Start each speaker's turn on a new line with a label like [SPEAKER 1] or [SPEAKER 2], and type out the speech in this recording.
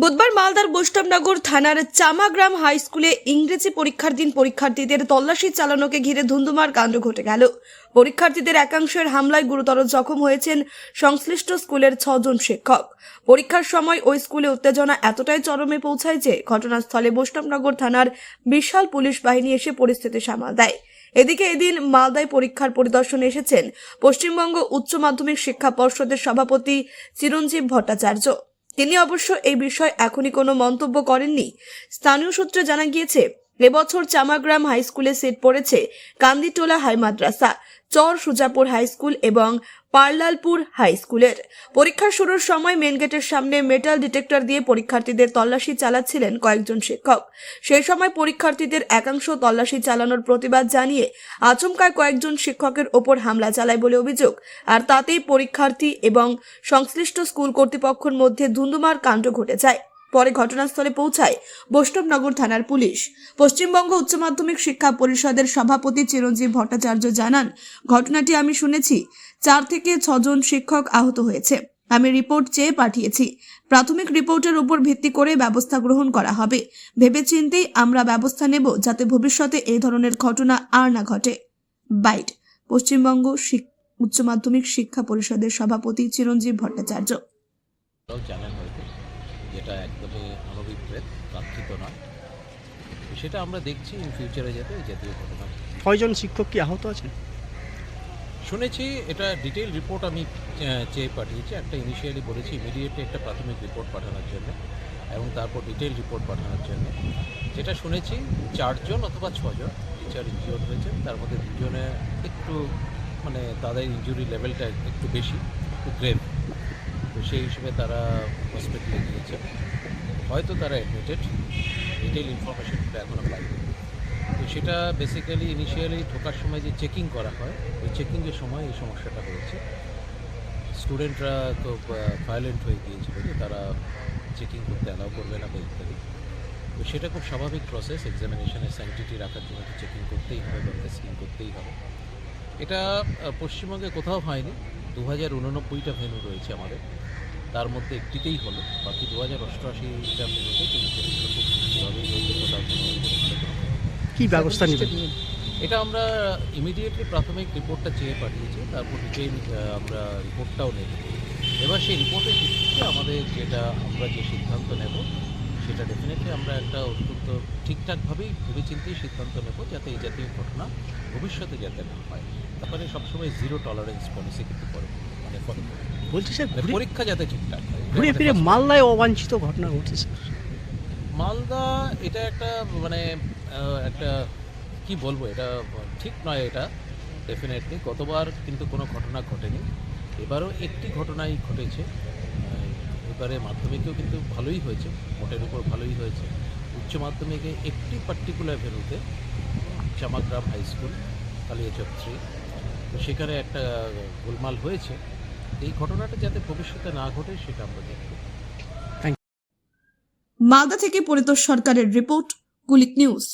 [SPEAKER 1] বুধবার মালদার বৈষ্ণবনগর থানার চামাগ্রাম হাই স্কুলে ইংরেজি পরীক্ষার দিন পরীক্ষার্থীদের তল্লাশি চালানোকে ঘিরে ধুন্ধুমার কাণ্ড ঘটে গেল। পরীক্ষার্থীদের একাংশের হামলায় গুরুতর জখম হয়েছেন সংশ্লিষ্ট স্কুলের ছজন শিক্ষক। পরীক্ষার সময় ওই স্কুলে উত্তেজনা এতটাই চরমে পৌঁছায় যে ঘটনাস্থলে বৈষ্ণবনগর থানার বিশাল পুলিশ বাহিনী এসে পরিস্থিতি সামাল দেয়। এদিকে এদিন মালদায় পরীক্ষার পরিদর্শনে এসেছেন পশ্চিমবঙ্গ উচ্চ মাধ্যমিক শিক্ষা পর্ষদের সভাপতি চিরঞ্জীব ভট্টাচার্য। তিনি অবশ্য এই বিষয়ে এখনই কোনো মন্তব্য করেননি। স্থানীয় সূত্রে জানা গিয়েছে, এবছর চামাগ্রাম হাই স্কুলে সেট পড়েছে Kanditola high Madrasa, Char Sujapur high school এবং পার্লালপুর হাই স্কুলের। পরীক্ষা শুরুর সময় মেন গেটের সামনে মেটাল ডিটেক্টর দিয়ে পরীক্ষার্থীদের তল্লাশি চালাচ্ছিলেন কয়েকজন শিক্ষক। সেই সময় পরীক্ষার্থীদের একাংশ তল্লাশি চালানোর প্রতিবাদ জানিয়ে আচমকায় কয়েকজন শিক্ষকের ওপর হামলা চালায় বলে অভিযোগ। আর তাতেই পরীক্ষার্থী এবং সংশ্লিষ্ট স্কুল কর্তৃপক্ষের মধ্যে ধুন্ধুমার কাণ্ড ঘটে যায়। পরে ঘটনাস্থলে পৌঁছায় বৈষ্ণবনগর থানার পুলিশ। পশ্চিমবঙ্গ উচ্চ মাধ্যমিক শিক্ষা পরিষদের সভাপতি চিরঞ্জীব ভট্টাচার্য জানান, ঘটনাটি আমি শুনেছি। চার থেকে ছজন শিক্ষক আহত হয়েছে। আমি রিপোর্ট চেয়ে পাঠিয়েছি। প্রাথমিক রিপোর্টের উপর ভিত্তি করে ব্যবস্থা গ্রহণ করা হবে। ভেবেচিন্তেই আমরা ব্যবস্থা নেব যাতে ভবিষ্যতে এই ধরনের ঘটনা আর না ঘটে। বাইট, পশ্চিমবঙ্গ উচ্চ মাধ্যমিক শিক্ষা পরিষদের সভাপতি চিরঞ্জীব ভট্টাচার্য।
[SPEAKER 2] যেটা একদমই অনভিপ্রেত প্রার্থিত নয়। সেটা আমরা দেখছি ইন ফিউচারে যাতে জাতীয় ঘটনা
[SPEAKER 3] ছয়জন শিক্ষক কি আহত আছেন?
[SPEAKER 2] শুনেছি এটা ডিটেল রিপোর্ট আমি চেয়ে পাঠিয়েছি। একটা ইনিশিয়ালি বলেছি ইমিডিয়েটলি একটা প্রাথমিক রিপোর্ট পাঠানোর জন্য এবং তারপর ডিটেল রিপোর্ট পাঠানোর জন্য। যেটা শুনেছি চারজন অথবা ছজন টিচার ইনজিওর্ড হয়েছেন। তার মধ্যে দুজনে একটু মানে তাদের ইনজুরি লেভেলটা একটু বেশি একটু গ্রেভ সেই হিসেবে তারা হসপিটালে গিয়েছে। হয়তো তারা অ্যাডমিটেড ডিটেল ইনফরমেশনটা এখনও পাইনি তো সেটা বেসিক্যালি ইনিশিয়ালি ঢোকার সময় যে চেকিং করা হয়, ওই চেকিংয়ের সময় এই সমস্যাটা হয়েছে। স্টুডেন্টরা তো ভায়োলেন্ট হয়ে গিয়েছিল যে তারা চেকিং করতে অ্যালাউ করবে না বা ইত্যাদি। তো সেটা খুব স্বাভাবিক প্রসেস এক্সামিনেশনের স্যানিটিটি রাখার জন্য তো চেকিং করতেই হবে বা টেস্টিং করতেই হবে। এটা পশ্চিমবঙ্গে কোথাও হয়নি। দু হাজার উননব্বইটা ভেন্যু রয়েছে আমাদের। তার মধ্যে একটিতেই হলো। বাকি দু হাজার অষ্টআশিটা ভেন্যুতে
[SPEAKER 3] কি ব্যবস্থা নেবেন?
[SPEAKER 2] এটা আমরা ইমিডিয়েটলি প্রাথমিক রিপোর্টটা চেয়ে পাঠিয়েছি। তারপর ডিটেইল আমরা রিপোর্টটাও নেব। এবার সেই রিপোর্টের ভিত্তিতে আমাদের যেটা আমরা যে সিদ্ধান্ত নেব সেটা ডেফিনেটলি আমরা একটা অত্যন্ত ঠিকঠাকভাবেই ভেবেচিন্তেই সিদ্ধান্ত নেব যাতে এই জাতীয় ঘটনা ভবিষ্যতে যাতে না হয়। তারপরে সবসময় জিরো টলারেন্স পলিসি কিন্তু মানে
[SPEAKER 3] বলছি স্যার
[SPEAKER 2] মানে পরীক্ষা যাতে ঠিকঠাক হয়।
[SPEAKER 3] ঘুরে ফিরে মালদায় অবাঞ্ছিত ঘটনা ঘটেছে
[SPEAKER 2] মালদা এটা একটা মানে একটা কি বলব এটা ঠিক নয় এটা ডেফিনেটলি গতবার কিন্তু কোনো ঘটনা ঘটেনি। এবারও একটি ঘটনাই ঘটেছে। এবারে মাধ্যমিকেও কিন্তু ভালোই হয়েছে মোটের উপর ভালোই হয়েছে। উচ্চ মাধ্যমিকে একটি পার্টিকুলার ভেন্যুতে Chamagram high school Kaliachak three তো সেখানে একটা গোলমাল হয়েছে। এই ঘটনাটা যাতে ভবিষ্যতে না ঘটে সেটা আমরা দেখব।
[SPEAKER 1] মালদা থেকে পরিতোষ সরকারের রিপোর্ট কুলিক নিউজ।